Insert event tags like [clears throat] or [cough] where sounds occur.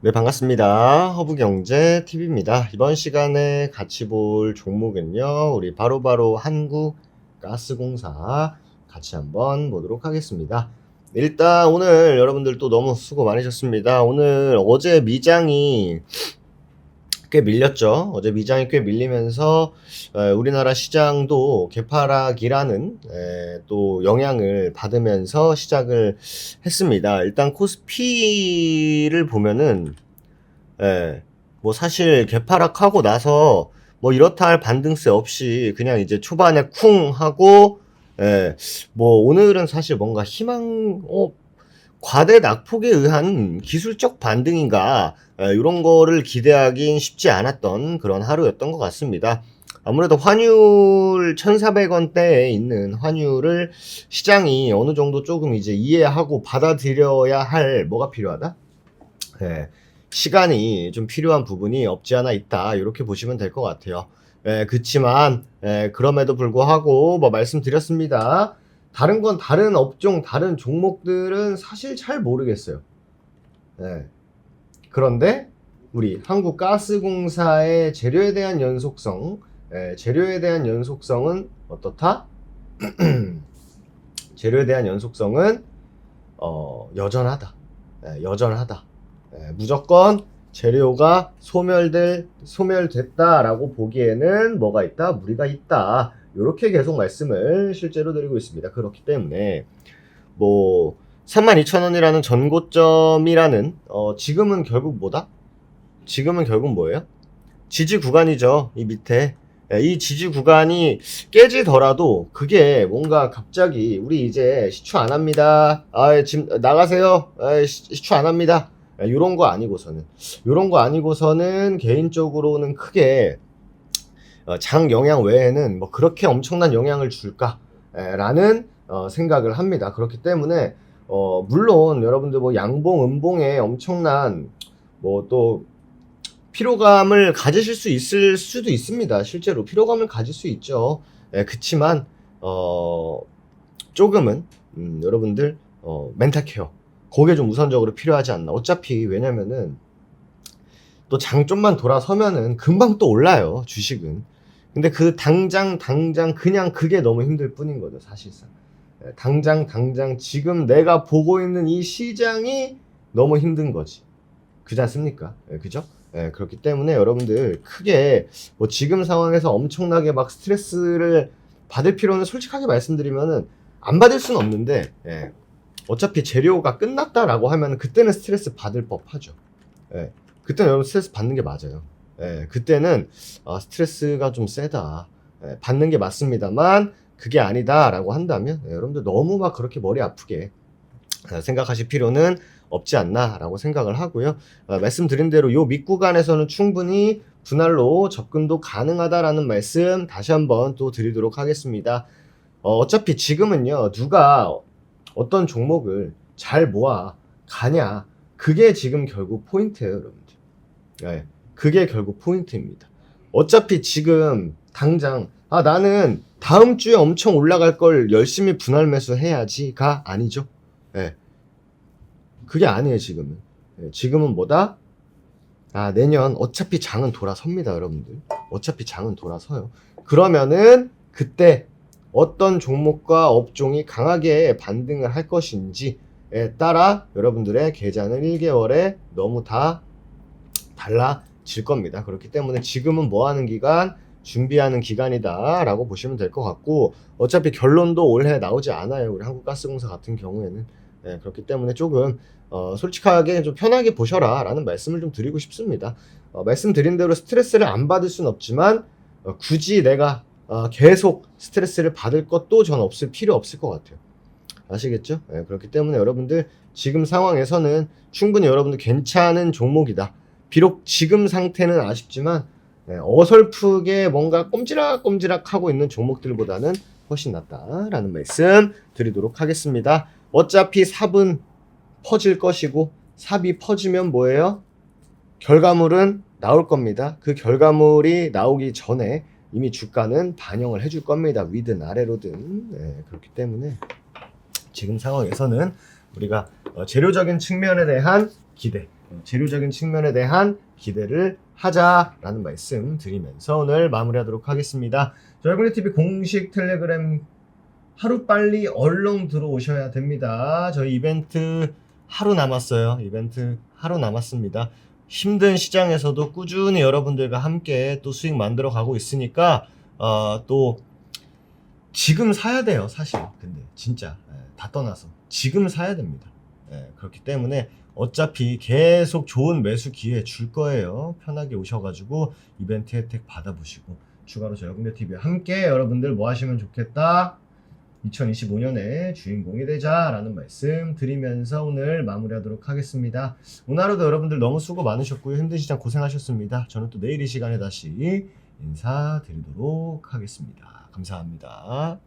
네, 반갑습니다. 허브경제 TV입니다. 이번 시간에 같이 볼 종목은요, 우리 바로 바로 한국가스공사 같이 한번 보도록 하겠습니다. 일단 오늘 여러분들 또 너무 수고 많으셨습니다. 오늘 어제 미장이 꽤 밀렸죠. 어제 미장이 꽤 밀리면서 에, 우리나라 시장도 개파락이라는 에, 또 영향을 받으면서 시작을 했습니다. 일단 코스피를 보면은 예, 뭐 사실 개파락하고 나서 뭐 이렇다 할 반등세 없이 그냥 이제 초반에 쿵 하고 예, 뭐 오늘은 사실 뭔가 희망 어 과대 낙폭에 의한 기술적 반등인가 이런 거를 기대하긴 쉽지 않았던 그런 하루였던 것 같습니다. 아무래도 환율 1,400원대에 있는 환율을 시장이 어느 정도 조금 이제 이해하고 받아들여야 할 뭐가 필요하다? 예, 시간이 좀 필요한 부분이 없지 않아 있다. 이렇게 보시면 될 것 같아요. 예, 그치만, 예, 그럼에도 불구하고 뭐 말씀드렸습니다. 다른 건 다른 업종, 다른 종목들은 사실 잘 모르겠어요. 예. 그런데 우리 한국가스공사의 재료에 대한 연속성, 예, 재료에 대한 연속성은 어떻다? [clears throat] 재료에 대한 연속성은 어, 여전하다. 예, 여전하다. 예, 무조건 재료가 소멸될 소멸됐다라고 보기에는 뭐가 있다? 무리가 있다. 이렇게 계속 말씀을 실제로 드리고 있습니다. 그렇기 때문에 뭐 32,000원이라는 전고점이라는 어, 지금은 결국 뭐다? 지금은 결국 뭐예요? 지지 구간이죠. 이 밑에 예, 이 지지 구간이 깨지더라도 그게 뭔가 갑자기 우리 이제 시추 안 합니다. 아 지금 나가세요. 아, 시- 시추 안 합니다. 이런 거 아니고서는 이런 거 아니고서는 개인적으로는 크게 어, 장 영향 외에는 뭐 그렇게 엄청난 영향을 줄까라는 어, 생각을 합니다. 그렇기 때문에 어, 물론 여러분들 뭐 양봉, 음봉에 엄청난 뭐 또 피로감을 가지실 수 있을 수도 있습니다. 실제로 피로감을 가질 수 있죠. 예, 그치만 어, 조금은 음, 여러분들 어, 멘탈 케어 그게 좀 우선적으로 필요하지 않나. 어차피 왜냐면은 또 장 좀만 돌아서면은 금방 또 올라요 주식은. 근데 그 당장 당장 그냥 그게 너무 힘들 뿐인 거죠 사실상. 예, 당장 당장 지금 내가 보고 있는 이 시장이 너무 힘든 거지. 그지 않습니까? 예, 그죠? 예, 그렇기 때문에 여러분들 크게 뭐 지금 상황에서 엄청나게 막 스트레스를 받을 필요는 솔직하게 말씀드리면은 안 받을 수는 없는데 예, 어차피 재료가 끝났다라고 하면 그때는 스트레스 받을 법하죠. 예, 그때는 여러분 스트레스 받는 게 맞아요. 예, 그때는 아, 스트레스가 좀 세다. 예, 받는 게 맞습니다만 그게 아니다라고 한다면 예, 여러분들 너무 막 그렇게 머리 아프게 어, 생각하실 필요는 없지 않나라고 생각을 하고요. 어, 말씀드린 대로 요 밑구간에서는 충분히 분할로 접근도 가능하다라는 말씀 다시 한번 또 드리도록 하겠습니다. 어, 어차피 지금은요 누가 어떤 종목을 잘 모아 가냐 그게 지금 결국 포인트예요, 여러분들. 예, 그게 결국 포인트입니다. 어차피 지금 당장 아 나는 다음 주에 엄청 올라갈 걸 열심히 분할 매수 해야지가 아니죠. 예. 그게 아니에요, 지금은. 예, 지금은 뭐다? 아, 내년 어차피 장은 돌아섭니다, 여러분들. 어차피 장은 돌아서요. 그러면은 그때 어떤 종목과 업종이 강하게 반등을 할 것인지에 따라 여러분들의 계좌는 1개월에 너무 다 달라 질 겁니다. 그렇기 때문에 지금은 뭐 하는 기간? 준비하는 기간이다라고 보시면 될 것 같고 어차피 결론도 올해 나오지 않아요. 우리 한국가스공사 같은 경우에는 예, 그렇기 때문에 조금 어, 솔직하게 좀 편하게 보셔라라는 말씀을 좀 드리고 싶습니다. 어, 말씀드린 대로 스트레스를 안 받을 수는 없지만 어, 굳이 내가 어, 계속 스트레스를 받을 것도 전 없을 필요 없을 것 같아요. 아시겠죠? 예, 그렇기 때문에 여러분들 지금 상황에서는 충분히 여러분들 괜찮은 종목이다. 비록 지금 상태는 아쉽지만 예, 어설프게 뭔가 꼼지락꼼지락 하고 있는 종목들보다는 훨씬 낫다라는 말씀 드리도록 하겠습니다. 어차피 삽은 퍼질 것이고 삽이 퍼지면 뭐예요? 결과물은 나올 겁니다. 그 결과물이 나오기 전에 이미 주가는 반영을 해줄 겁니다. 위든 아래로든 네, 그렇기 때문에 지금 상황에서는 우리가 어, 재료적인 측면에 대한 기대 어, 재료적인 측면에 대한 기대를 하자라는 말씀 드리면서 오늘 마무리하도록 하겠습니다. 저희 군의 TV 공식 텔레그램 하루 빨리 얼렁 들어오셔야 됩니다. 저희 이벤트 하루 남았어요. 이벤트 하루 남았습니다. 힘든 시장에서도 꾸준히 여러분들과 함께 또 수익 만들어 가고 있으니까 어, 또 지금 사야 돼요, 사실. 근데 진짜 예, 다 떠나서 지금 사야 됩니다. 예, 그렇기 때문에 어차피 계속 좋은 매수 기회 줄 거예요. 편하게 오셔가지고 이벤트 혜택 받아보시고 추가로 저희 공대 TV와 함께 여러분들 뭐 하시면 좋겠다. 2025년에 주인공이 되자라는 말씀 드리면서 오늘 마무리하도록 하겠습니다. 오늘 하루도 여러분들 너무 수고 많으셨고요. 힘든 시장 고생하셨습니다. 저는 또 내일 이 시간에 다시 인사드리도록 하겠습니다. 감사합니다.